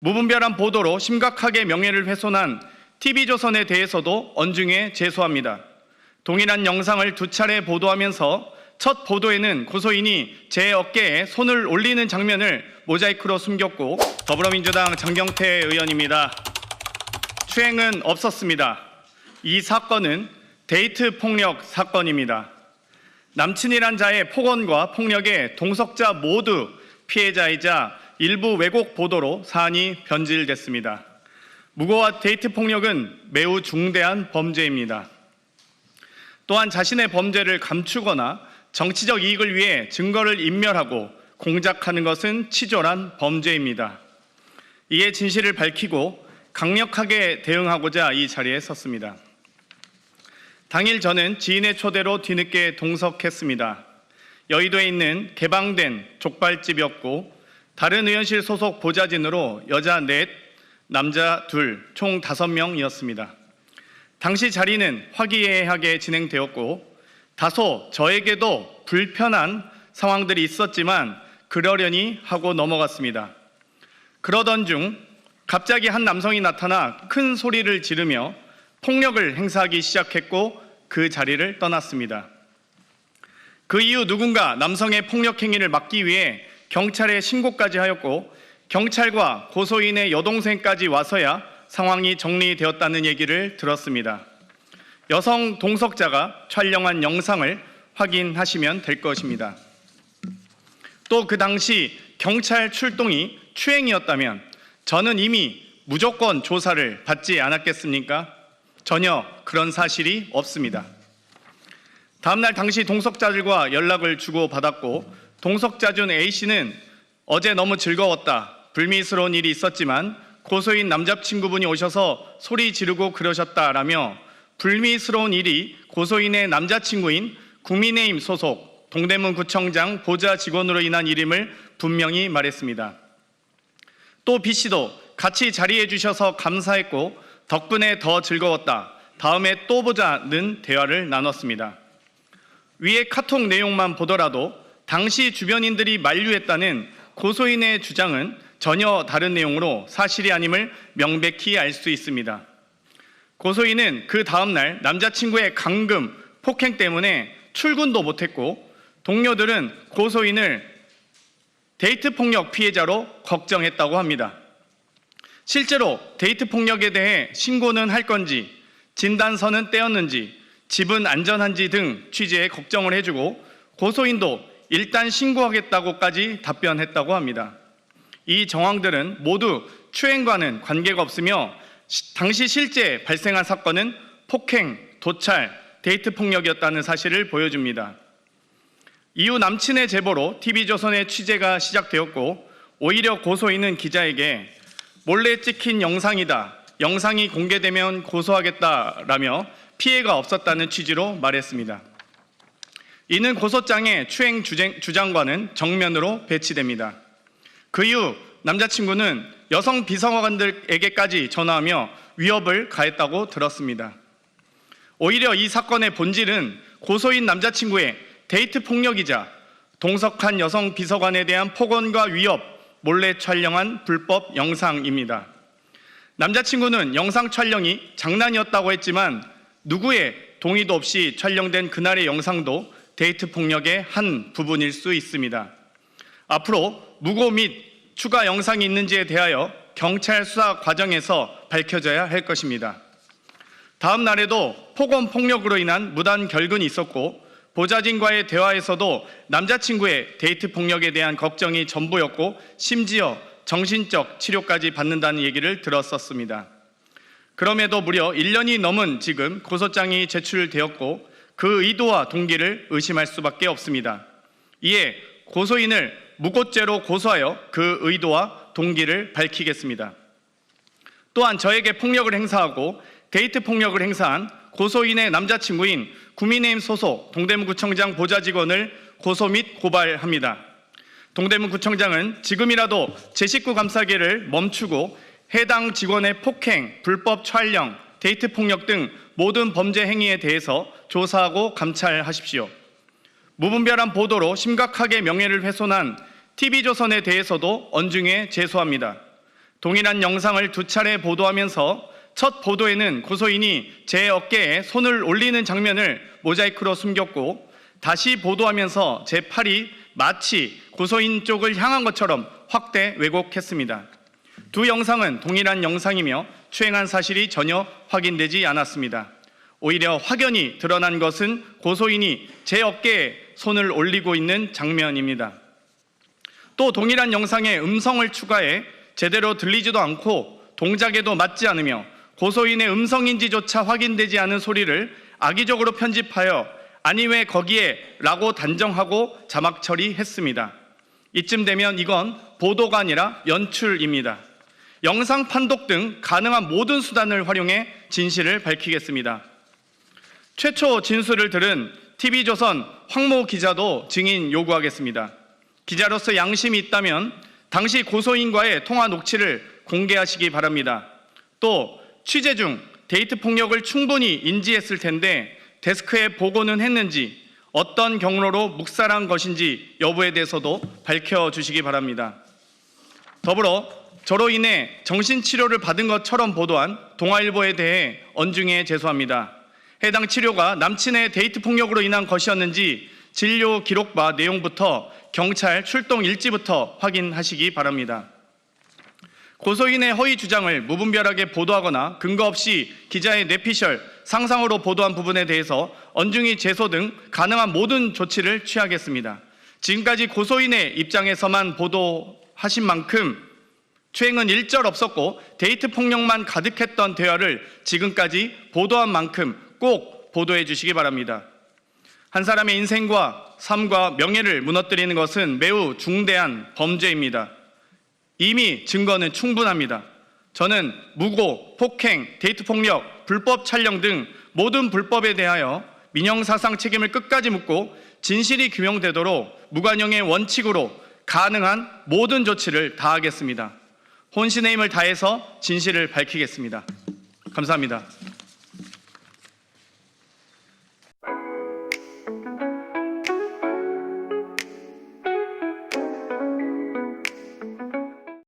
무분별한 보도로 심각하게 명예를 훼손한 TV조선에 대해서도 언중에 제소합니다. 동일한 영상을 두 차례 보도하면서 첫 보도에는 고소인이 제 어깨에 손을 올리는 장면을 모자이크로 숨겼고 더불어민주당 장경태 의원입니다. 추행은 없었습니다. 이 사건은 데이트 폭력 사건입니다. 남친이란 자의 폭언과 폭력에 동석자 모두 피해자이자 일부 왜곡 보도로 사안이 변질됐습니다. 무고와 데이트 폭력은 매우 중대한 범죄입니다. 또한 자신의 범죄를 감추거나 정치적 이익을 위해 증거를 인멸하고 공작하는 것은 치졸한 범죄입니다. 이에 진실을 밝히고 강력하게 대응하고자 이 자리에 섰습니다. 당일 저는 지인의 초대로 뒤늦게 동석했습니다. 여의도에 있는 개방된 족발집이었고 다른 의원실 소속 보좌진으로 여자 넷, 남자 둘, 총 다섯 명이었습니다. 당시 자리는 화기애애하게 진행되었고 다소 저에게도 불편한 상황들이 있었지만 그러려니 하고 넘어갔습니다. 그러던 중 갑자기 한 남성이 나타나 큰 소리를 지르며 폭력을 행사하기 시작했고 그 자리를 떠났습니다. 그 이후 누군가 남성의 폭력 행위를 막기 위해 경찰에 신고까지 하였고 경찰과 고소인의 여동생까지 와서야 상황이 정리되었다는 얘기를 들었습니다. 여성 동석자가 촬영한 영상을 확인하시면 될 것입니다. 또 그 당시 경찰 출동이 추행이었다면 저는 이미 무조건 조사를 받지 않았겠습니까? 전혀 그런 사실이 없습니다. 다음날 당시 동석자들과 연락을 주고받았고 동석자 중 A씨는 어제 너무 즐거웠다. 불미스러운 일이 있었지만 고소인 남자친구분이 오셔서 소리 지르고 그러셨다라며 불미스러운 일이 고소인의 남자친구인 국민의힘 소속 동대문 구청장 보좌 직원으로 인한 일임을 분명히 말했습니다. 또 B 씨도 같이 자리해 주셔서 감사했고 덕분에 더 즐거웠다. 다음에 또 보자는 대화를 나눴습니다. 위의 카톡 내용만 보더라도 당시 주변인들이 만류했다는 고소인의 주장은 전혀 다른 내용으로 사실이 아님을 명백히 알 수 있습니다. 고소인은 그 다음날 남자친구의 강금, 폭행 때문에 출근도 못했고 동료들은 고소인을 데이트 폭력 피해자로 걱정했다고 합니다. 실제로 데이트 폭력에 대해 신고는 할 건지, 진단서는 떼었는지, 집은 안전한지 등 취재에 걱정을 해주고 고소인도 일단 신고하겠다고까지 답변했다고 합니다. 이 정황들은 모두 추행과는 관계가 없으며 시- 당시 실제 발생한 사건은 폭행, 도찰, 데이트 폭력이었다는 사실을 보여줍니다. 이후 남친의 제보로 TV조선의 취재가 시작되었고 오히려 고소인은 기자에게 몰래 찍힌 영상이다. 영상이 공개되면 고소하겠다라며 피해가 없었다는 취지로 말했습니다. 이는 고소장의 추행 주장과는 정면으로 배치됩니다. 그 이후 남자친구는 여성 비서관들에게까지 전화하며 위협을 가했다고 들었습니다. 오히려 이 사건의 본질은 고소인 남자친구의 데이트 폭력이자 동석한 여성 비서관에 대한 폭언과 위협, 몰래 촬영한 불법 영상입니다. 남자친구는 영상 촬영이 장난이었다고 했지만 누구의 동의도 없이 촬영된 그날의 영상도 데이트 폭력의 한 부분일 수 있습니다. 앞으로 무고 및 추가 영상이 있는지에 대하여 경찰 수사 과정에서 밝혀져야 할 것입니다. 다음 날에도 폭언 폭력으로 인한 무단 결근이 있었고 보좌진과의 대화에서도 남자친구의 데이트 폭력에 대한 걱정이 전부였고 심지어 정신적 치료까지 받는다는 얘기를 들었었습니다. 그럼에도 무려 1년이 넘은 지금 고소장이 제출되었고 그 의도와 동기를 의심할 수밖에 없습니다. 이에 고소인을 무고죄로 고소하여 그 의도와 동기를 밝히겠습니다. 또한 저에게 폭력을 행사하고 데이트 폭력을 행사한 고소인의 남자친구인 국민의힘 소속 동대문구청장 보좌 직원을 고소 및 고발합니다. 동대문구청장은 지금이라도 제 식구 감사기를 멈추고 해당 직원의 폭행, 불법 촬영, 데이트 폭력 등 모든 범죄 행위에 대해서 조사하고 감찰하십시오. 무분별한 보도로 심각하게 명예를 훼손한 TV조선에 대해서도 언중에 제소합니다. 동일한 영상을 두 차례 보도하면서 첫 보도에는 고소인이 제 어깨에 손을 올리는 장면을 모자이크로 숨겼고 다시 보도하면서 제 팔이 마치 고소인 쪽을 향한 것처럼 확대 왜곡했습니다. 두 영상은 동일한 영상이며 추행한 사실이 전혀 확인되지 않았습니다. 오히려 확연히 드러난 것은 고소인이 제 어깨에 손을 올리고 있는 장면입니다. 또 동일한 영상에 음성을 추가해 제대로 들리지도 않고 동작에도 맞지 않으며 고소인의 음성인지조차 확인되지 않은 소리를 악의적으로 편집하여 아니 왜 거기에 라고 단정하고 자막 처리했습니다. 이쯤 되면 이건 보도가 아니라 연출입니다. 영상 판독 등 가능한 모든 수단을 활용해 진실을 밝히겠습니다. 최초 진술을 들은 TV조선 황모 기자도 증인 요구하겠습니다. 기자로서 양심이 있다면 당시 고소인과의 통화 녹취를 공개하시기 바랍니다. 또 취재 중 데이트 폭력을 충분히 인지했을 텐데 데스크에 보고는 했는지 어떤 경로로 묵살한 것인지 여부에 대해서도 밝혀주시기 바랍니다. 더불어 저로 인해 정신치료를 받은 것처럼 보도한 동아일보에 대해 언중에 제소합니다. 해당 치료가 남친의 데이트 폭력으로 인한 것이었는지 진료 기록과 내용부터 경찰 출동 일지부터 확인하시기 바랍니다. 고소인의 허위 주장을 무분별하게 보도하거나 근거 없이 기자의 뇌피셜, 상상으로 보도한 부분에 대해서 언중이 제소 등 가능한 모든 조치를 취하겠습니다. 지금까지 고소인의 입장에서만 보도하신 만큼 추행은 일절 없었고 데이트 폭력만 가득했던 대화를 지금까지 보도한 만큼 꼭 보도해 주시기 바랍니다. 한 사람의 인생과 삶과 명예를 무너뜨리는 것은 매우 중대한 범죄입니다. 이미 증거는 충분합니다. 저는 무고, 폭행, 데이트 폭력, 불법 촬영 등 모든 불법에 대하여 민형사상 책임을 끝까지 묻고 진실이 규명되도록 무관용의 원칙으로 가능한 모든 조치를 다하겠습니다. 혼신의 힘을 다해서 진실을 밝히겠습니다. 감사합니다.